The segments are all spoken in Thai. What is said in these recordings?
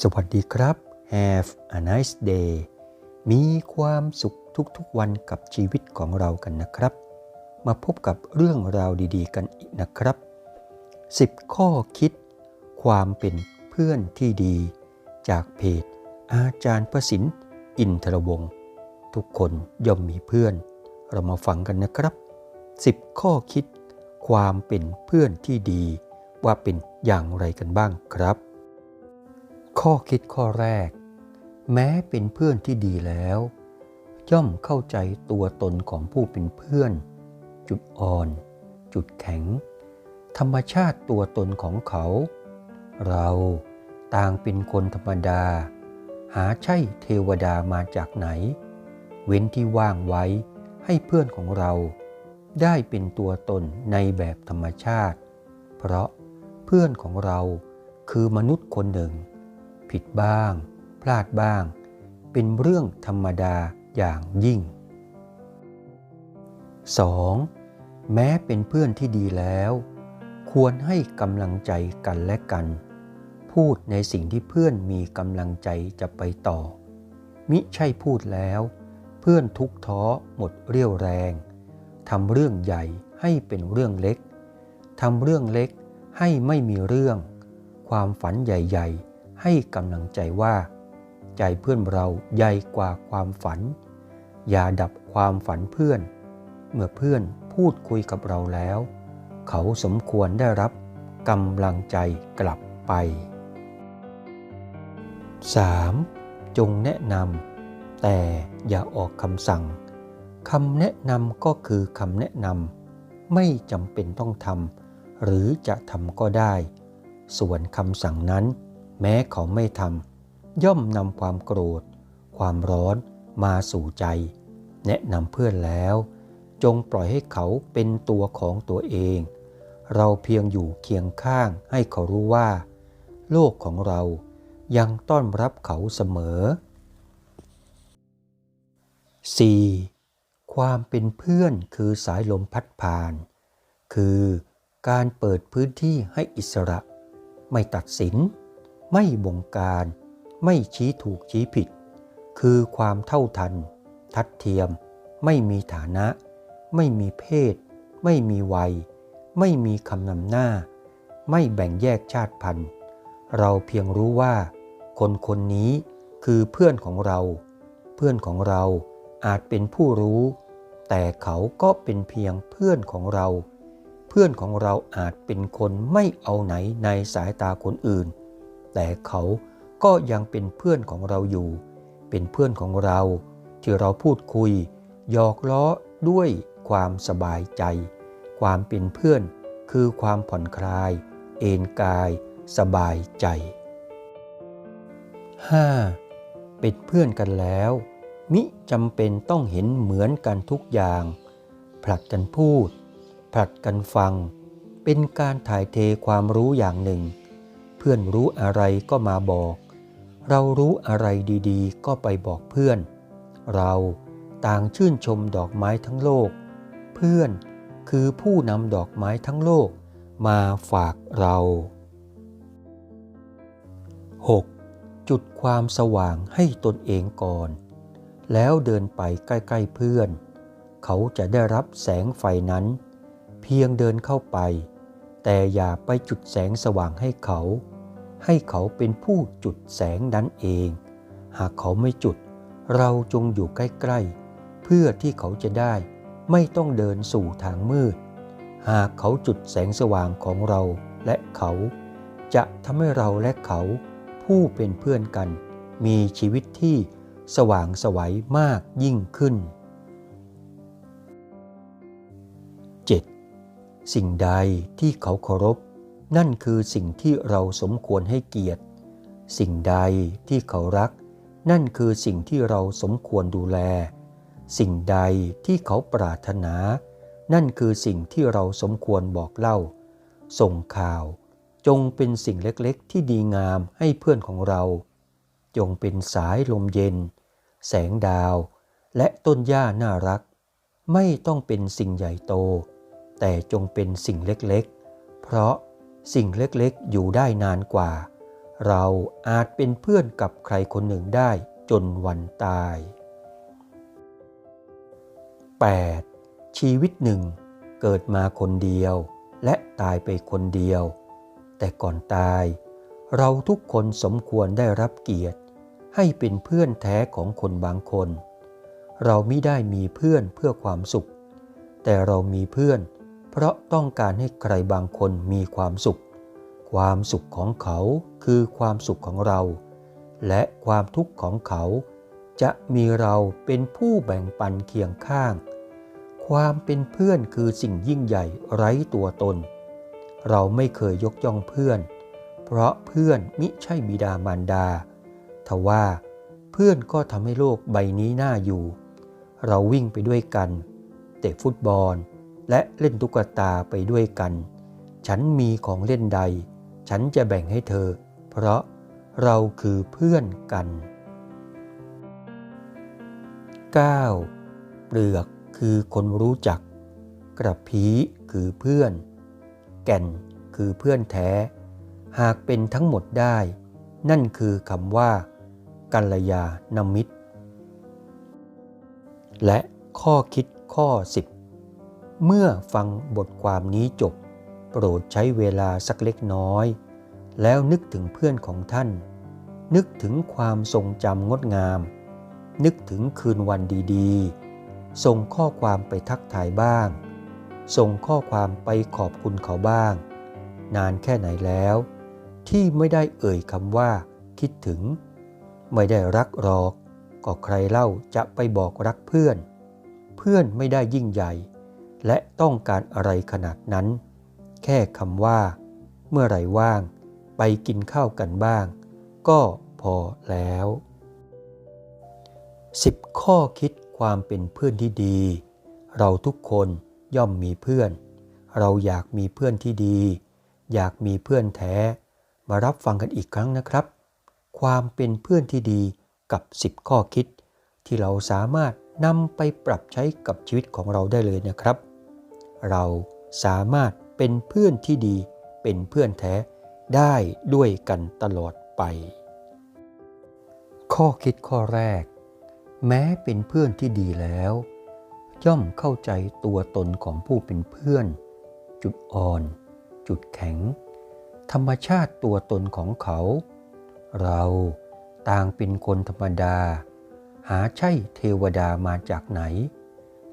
สวัสดีครับ Have a nice day มีความสุขทุกๆวันกับชีวิตของเรากันนะครับ มาพบกับเรื่องราวดีๆ กันอีกนะครับ 10 ข้อคิด ความเป็นเพื่อนที่ดี จากเพจ อาจารย์ประสินอินทรวงศ์ทุกคนย่อมมีเพื่อน เรามาฟังกันนะครับ 10 ข้อคิด ความเป็นเพื่อนที่ดี ว่าเป็นอย่างไรกันบ้างครับ ข้อคิดข้อแรก แม้เป็นเพื่อนที่ดีแล้ว ย่อมเข้าใจตัวตนของผู้เป็นเพื่อน จุดอ่อน จุดแข็ง ธรรมชาติตัวตนของเขา เราต่างเป็นคนธรรมดา หาใช่เทวดามาจากไหน เว้นที่ว่างไว้ให้เพื่อนของเรา ได้เป็นตัวตนในแบบธรรมชาติ เพราะเพื่อนของเราคือมนุษย์คนหนึ่ง ผิดบ้าง พลาดบ้าง เป็นเรื่องธรรมดาอย่างยิ่ง 2. แม้เป็นเพื่อนที่ดีแล้ว ควรให้กำลังใจกันและกัน พูดในสิ่งที่เพื่อนมีกำลังใจจะไปต่อ มิใช่พูดแล้ว เพื่อนทุกท้อหมดเรี่ยวแรงทำเรื่องใหญ่ให้เป็นเรื่องเล็ก ทำเรื่องเล็กให้ไม่มีเรื่อง ความฝันใหญ่ ๆ ให้กำลังใจว่า ใจเพื่อนเราใหญ่กว่าความฝัน อย่าดับความฝันเพื่อน เมื่อเพื่อนพูดคุยกับเราแล้ว เขาสมควรได้รับกำลังใจกลับไป 3. จงแนะนำแต่อย่าออกคำสั่งคำแนะนำก็คือคำแนะนำไม่จำเป็นต้องทำหรือจะทำก็ได้ ส่วนคำสั่งนั้น แม้เขาไม่ทำย่อมนำความโกรธ ความร้อนมาสู่ใจ แนะนำเพื่อนแล้ว จงปล่อยให้เขาเป็นตัวของตัวเอง เราเพียงอยู่เคียงข้างให้เขารู้ว่า โลกของเรายังต้อนรับเขาเสมอ 4. ความเป็นเพื่อนคือสายลมพัดผ่าน คือการเปิดพื้นที่ให้อิสระ ไม่ตัดสิน ไม่บงการ ไม่ชี้ถูกชี้ผิด คือความเท่าทัน ทัดเทียม ไม่มีฐานะ ไม่มีเพศ ไม่มีวัย ไม่มีคำนำหน้า ไม่แบ่งแยกชาติพันธุ์ เราเพียงรู้ว่า คนคนนี้คือเพื่อนของเรา เพื่อนของเราอาจเป็นผู้รู้ แต่เขาก็เป็นเพียงเพื่อนของเรา เพื่อนของเราอาจเป็นคนไม่เอาไหนในสายตาคนอื่น แต่เขาก็ยังเป็นเพื่อนของเราอยู่ เป็นเพื่อนของเรา ที่เราพูดคุยหยอกล้อด้วยความสบายใจ ความเป็นเพื่อนคือความผ่อนคลาย เอนกาย สบายใจ 5. เป็นเพื่อนกันแล้ว มิจำเป็นต้องเห็นเหมือนกันทุกอย่าง ผลัดกันพูด ผลัดกันฟัง เป็นการถ่ายเทความรู้อย่างหนึ่ง พื่อนรู้อะไรก็มาบอก เรารู้อะไรดีๆ ก็ไปบอกเพื่อน เราต่างชื่นชมดอกไม้ทั้งโลก เพื่อนคือผู้นำดอกไม้ทั้งโลกมาฝากเรา 6. จุดความสว่างให้ตนเองก่อน แล้วเดินไปใกล้ๆเพื่อน เขาจะได้รับแสงไฟนั้น เพียงเดินเข้าไป แต่อย่าไปจุดแสงสว่างให้เขา ให้เขาเป็นผู้จุดแสงนั้นเอง หากเขาไม่จุด เราจงอยู่ใกล้ๆ เพื่อที่เขาจะได้ไม่ต้องเดินสู่ทางมืด หากเขาจุดแสงสว่างของเราและเขา จะทำให้เราและเขาผู้เป็นเพื่อนกัน มีชีวิตที่สว่างสวัยมากยิ่งขึ้น 7. สิ่งใดที่เขาเคารพ นั่นคือสิ่งที่เราสมควรให้เกียรติ สิ่งใดที่เขารัก นั่นคือสิ่งที่เราสมควรดูแล สิ่งใดที่เขาปรารถนา นั่นคือสิ่งที่เราสมควรบอกเล่า ส่งข่าว จงเป็นสิ่งเล็กๆ ที่ดีงามให้เพื่อนของเรา จงเป็นสายลมเย็น แสงดาว และต้นหญ้าน่ารัก ไม่ต้องเป็นสิ่งใหญ่โต แต่จงเป็นสิ่งเล็กๆ เพราะ สิ่งเล็กๆ อยู่ได้นานกว่า เราอาจเป็นเพื่อนกับใครคนหนึ่งได้จนวันตาย 8. ชีวิตหนึ่งเกิดมาคนเดียวและตายไปคนเดียว แต่ก่อนตาย เราทุกคนสมควรได้รับเกียรติ ให้เป็นเพื่อนแท้ของคนบางคน เราไม่ได้มีเพื่อนเพื่อความสุข แต่เรามีเพื่อน เพราะต้องการให้ใครบางคนมีความสุข ความสุขของเขาคือความสุขของเรา และความทุกข์ของเขา จะมีเราเป็นผู้แบ่งปันเคียงข้าง ความเป็นเพื่อนคือสิ่งยิ่งใหญ่ไร้ตัวตน เราไม่เคยยกย่องเพื่อน เพราะเพื่อนมิใช่บิดามารดา ทว่าเพื่อนก็ทำให้โลกใบนี้น่าอยู่ เราวิ่งไปด้วยกัน เตะฟุตบอล และเล่นตุ๊กตาไปด้วยกัน ฉันมีของเล่นใด ฉันจะแบ่งให้เธอ เพราะเราคือเพื่อนกัน 9. เปลือกคือคนรู้จัก กระพีคือเพื่อน แก่นคือเพื่อนแท้ หากเป็นทั้งหมดได้ นั่นคือคำว่า กัลยาณมิตร และข้อคิดข้อ 10 เมื่อฟังบทความนี้จบ โปรดใช้เวลาสักเล็กน้อย แล้วนึกถึงเพื่อนของท่าน นึกถึงความทรงจำงดงาม นึกถึงคืนวันดีๆ ส่งข้อความไปทักทายบ้าง ส่งข้อความไปขอบคุณเขาบ้าง นานแค่ไหนแล้ว ที่ไม่ได้เอ่ยคำว่า คิดถึง ไม่ได้รักหรอก ก็ใครเล่าจะไปบอกรักเพื่อน เพื่อนไม่ได้ยิ่งใหญ่ และต้องการอะไรขนาดนั้น แค่คำว่า เมื่อไหร่ว่าง ไปกินข้าวกันบ้าง ก็พอแล้ว 10 ข้อคิดความเป็นเพื่อนที่ดี เราทุกคนย่อมมีเพื่อน เราอยากมีเพื่อนที่ดี อยากมีเพื่อนแท้ มารับฟังกันอีกครั้งนะครับ ความเป็นเพื่อนที่ดีกับ 10 ข้อคิด ที่เราสามารถนำไปปรับใช้กับชีวิตของเราได้เลยนะครับ เราสามารถเป็นเพื่อนที่ดีเป็นเพื่อนแท้ได้ด้วยกันตลอดไป ข้อคิดข้อแรก แม้เป็นเพื่อนที่ดีแล้ว ย่อมเข้าใจตัวตนของผู้เป็นเพื่อน จุดอ่อน จุดแข็ง ธรรมชาติตัวตนของเขา เราต่างเป็นคนธรรมดา หาใช่เทวดามาจากไหน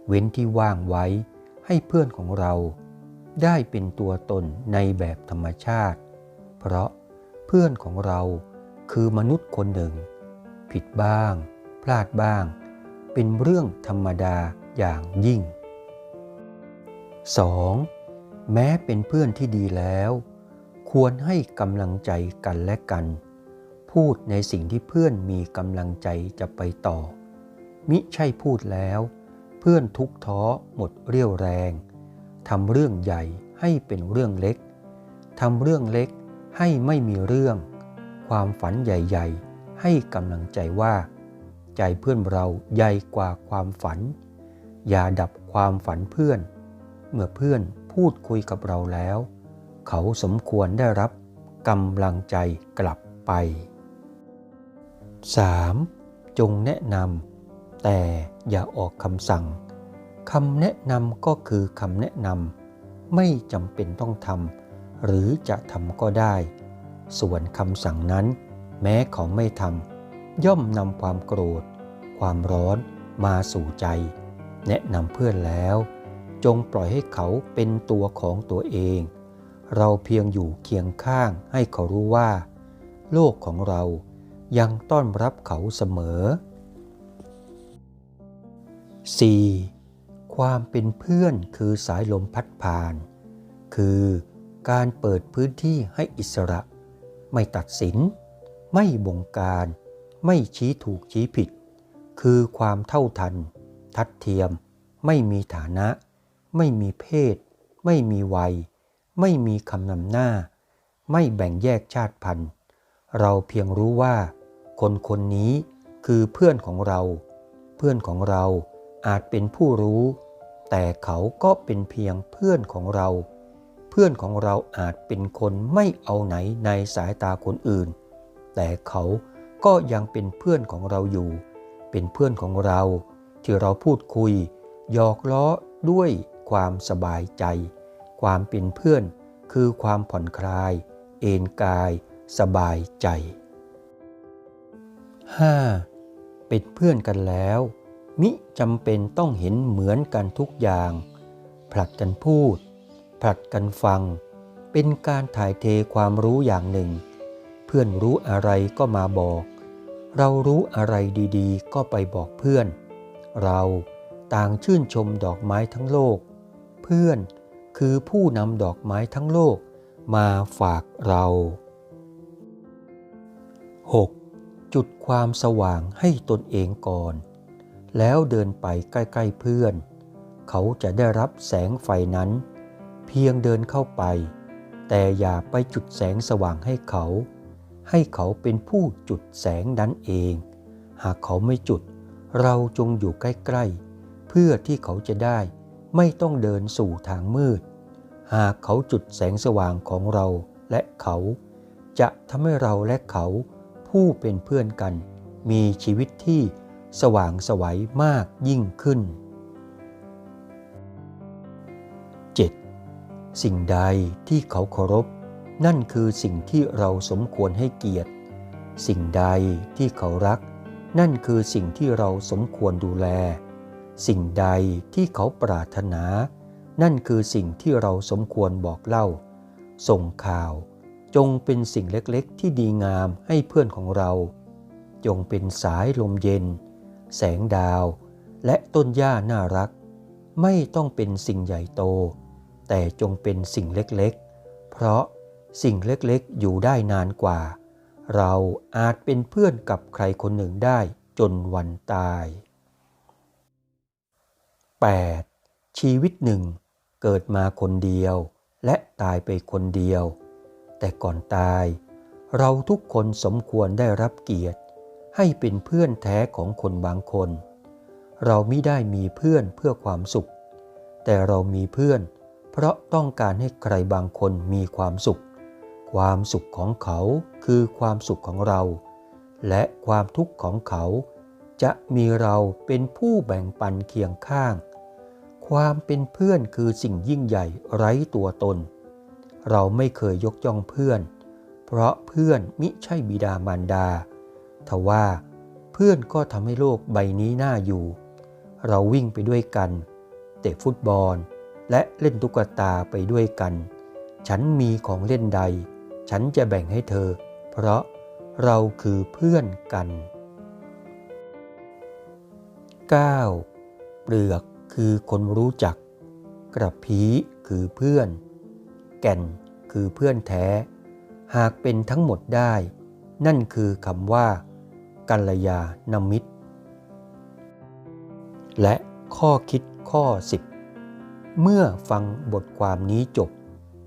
เว้นที่ว่างไว้ ให้เพื่อนของเราได้เป็นตัวตนในแบบธรรมชาติ เพราะเพื่อนของเราคือมนุษย์คนหนึ่ง ผิดบ้าง พลาดบ้าง เป็นเรื่องธรรมดาอย่างยิ่ง 2. แม้เป็นเพื่อนที่ดีแล้ว ควรให้กำลังใจกันและกัน พูดในสิ่งที่เพื่อนมีกำลังใจจะไปต่อ มิใช่พูดแล้ว เพื่อนทุกท้อหมดเรี่ยวแรงทำเรื่องใหญ่ให้เป็นเรื่องเล็กทำเรื่องเล็กให้ไม่มีเรื่อง ความฝันใหญ่ ๆ ให้กำลังใจว่า ใจเพื่อนเราใหญ่กว่าความฝัน อย่าดับความฝันเพื่อน เมื่อเพื่อนพูดคุยกับเราแล้ว เขาสมควรได้รับกำลังใจกลับไป 3. จงแนะนำ แต่อย่าออกคำสั่งคำแนะนำก็คือคำแนะนำไม่จำเป็นต้องทำหรือจะทำก็ได้ ส่วนคำสั่งนั้น แม้เขาไม่ทำย่อมนำความโกรธ ความร้อนมาสู่ใจ แนะนำเพื่อนแล้ว จงปล่อยให้เขาเป็นตัวของตัวเอง เราเพียงอยู่เคียงข้างให้เขารู้ว่า โลกของเรายังต้อนรับเขาเสมอ 4. ความเป็นเพื่อนคือสายลมพัดผ่าน คือการเปิดพื้นที่ให้อิสระ ไม่ตัดสิน ไม่บงการ ไม่ชี้ถูกชี้ผิด คือความเท่าทัน ทัดเทียม ไม่มีฐานะ ไม่มีเพศ ไม่มีวัย ไม่มีคำนำหน้า ไม่แบ่งแยกชาติพันธุ์ เราเพียงรู้ว่า คนคนนี้คือเพื่อนของเรา เพื่อนของเรา อาจเป็นผู้รู้ แต่เขาก็เป็นเพียงเพื่อนของเรา เพื่อนของเราอาจเป็นคนไม่เอาไหนในสายตาคนอื่น แต่เขาก็ยังเป็นเพื่อนของเราอยู่ เป็นเพื่อนของเรา ที่เราพูดคุยหยอกล้อด้วยความสบายใจ ความเป็นเพื่อนคือความผ่อนคลาย เอนกาย สบายใจ 5. เป็นเพื่อนกันแล้ว มิจำเป็นต้องเห็นเหมือนกันทุกอย่าง ผลัดกันพูด ผลัดกันฟัง เป็นการถ่ายเทความรู้อย่างหนึ่ง เพื่อนรู้อะไรก็มาบอก เรารู้อะไรดีๆ ก็ไปบอกเพื่อน เราต่างชื่นชมดอกไม้ทั้งโลก เพื่อนคือผู้นำดอกไม้ทั้งโลกมาฝากเรา 6. จุดความสว่างให้ตนเองก่อน แล้วเดินไปใกล้ๆเพื่อน เขาจะได้รับแสงไฟนั้น เพียงเดินเข้าไป แต่อย่าไปจุดแสงสว่างให้เขา ให้เขาเป็นผู้จุดแสงนั้นเอง หากเขาไม่จุด เราจงอยู่ใกล้ๆ เพื่อที่เขาจะได้ไม่ต้องเดินสู่ทางมืด หากเขาจุดแสงสว่างของเราและเขา จะทำให้เราและเขาผู้เป็นเพื่อนกัน มีชีวิตที่ สว่างสวัยมากยิ่งขึ้น 7. สิ่งใดที่เขาเคารพ นั่นคือสิ่งที่เราสมควรให้เกียรติ สิ่งใดที่เขารัก นั่นคือสิ่งที่เราสมควรดูแล สิ่งใดที่เขาปรารถนา นั่นคือสิ่งที่เราสมควรบอกเล่า ส่งข่าว จงเป็นสิ่งเล็กๆ ที่ดีงามให้เพื่อนของเราจงเป็นสายลมเย็น แสงดาว และต้นหญ้าน่ารัก ไม่ต้องเป็นสิ่งใหญ่โต แต่จงเป็นสิ่งเล็กๆ เพราะสิ่งเล็กๆอยู่ได้นานกว่า เราอาจเป็นเพื่อนกับใครคนหนึ่งได้จนวันตาย 8. ชีวิตหนึ่งเกิดมาคนเดียว และตายไปคนเดียว แต่ก่อนตาย เราทุกคนสมควรได้รับเกียรติ ให้เป็นเพื่อนแท้ของคนบางคน เราไม่ได้มีเพื่อนเพื่อความสุข แต่เรามีเพื่อน เพราะต้องการให้ใครบางคนมีความสุข ความสุขของเขาคือความสุขของเรา และความทุกข์ของเขา จะมีเราเป็นผู้แบ่งปันเคียงข้าง ความเป็นเพื่อนคือสิ่งยิ่งใหญ่ไร้ตัวตน เราไม่เคยยกย่องเพื่อน เพราะเพื่อนมิใช่บิดามารดา ทว่าเพื่อนก็ทำให้โลกใบนี้น่าอยู่ เราวิ่งไปด้วยกัน เตะฟุตบอล และเล่นตุ๊กตาไปด้วยกัน ฉันมีของเล่นใด ฉันจะแบ่งให้เธอ เพราะเราคือเพื่อนกัน 9. เปลือกคือคนรู้จัก กระพีคือเพื่อน แก่นคือเพื่อนแท้ หากเป็นทั้งหมดได้ นั่นคือคำว่า กัลยาณมิตร และข้อคิดข้อ 10 เมื่อฟังบทความนี้จบ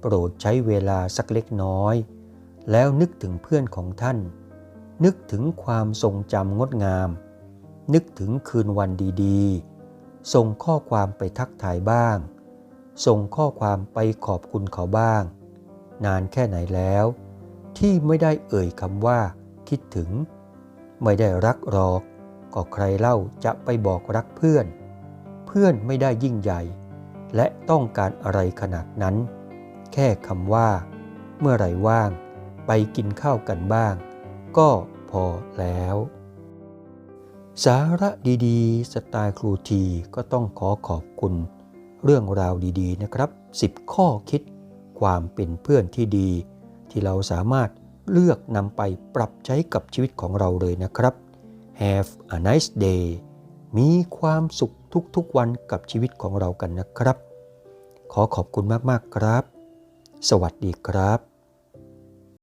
โปรดใช้เวลาสักเล็กน้อย แล้วนึกถึงเพื่อนของท่าน นึกถึงความทรงจำงดงาม นึกถึงคืนวันดีๆ ส่งข้อความไปทักทายบ้าง ส่งข้อความไปขอบคุณเขาบ้าง นานแค่ไหนแล้ว ที่ไม่ได้เอ่ยคำว่า คิดถึง ไม่ได้รักหรอก ก็ใครเล่าจะไปบอกรักเพื่อน เพื่อนไม่ได้ยิ่งใหญ่ และต้องการอะไรขนาดนั้น แค่คำว่า เมื่อไหร่ว่าง ไปกินข้าวกันบ้าง ก็พอแล้ว สาระดีๆ สไตล์ครูทีก็ต้องขอขอบคุณ เรื่องราวดีๆนะครับ 10 ข้อคิดความเป็นเพื่อนที่ดี ที่เราสามารถ เลือกนำไปปรับใช้กับชีวิตของเราเลยนะครับ Have a nice day มีความสุขทุกๆวันกับชีวิตของเรากันนะครับ ขอขอบคุณมากๆครับ สวัสดีครับ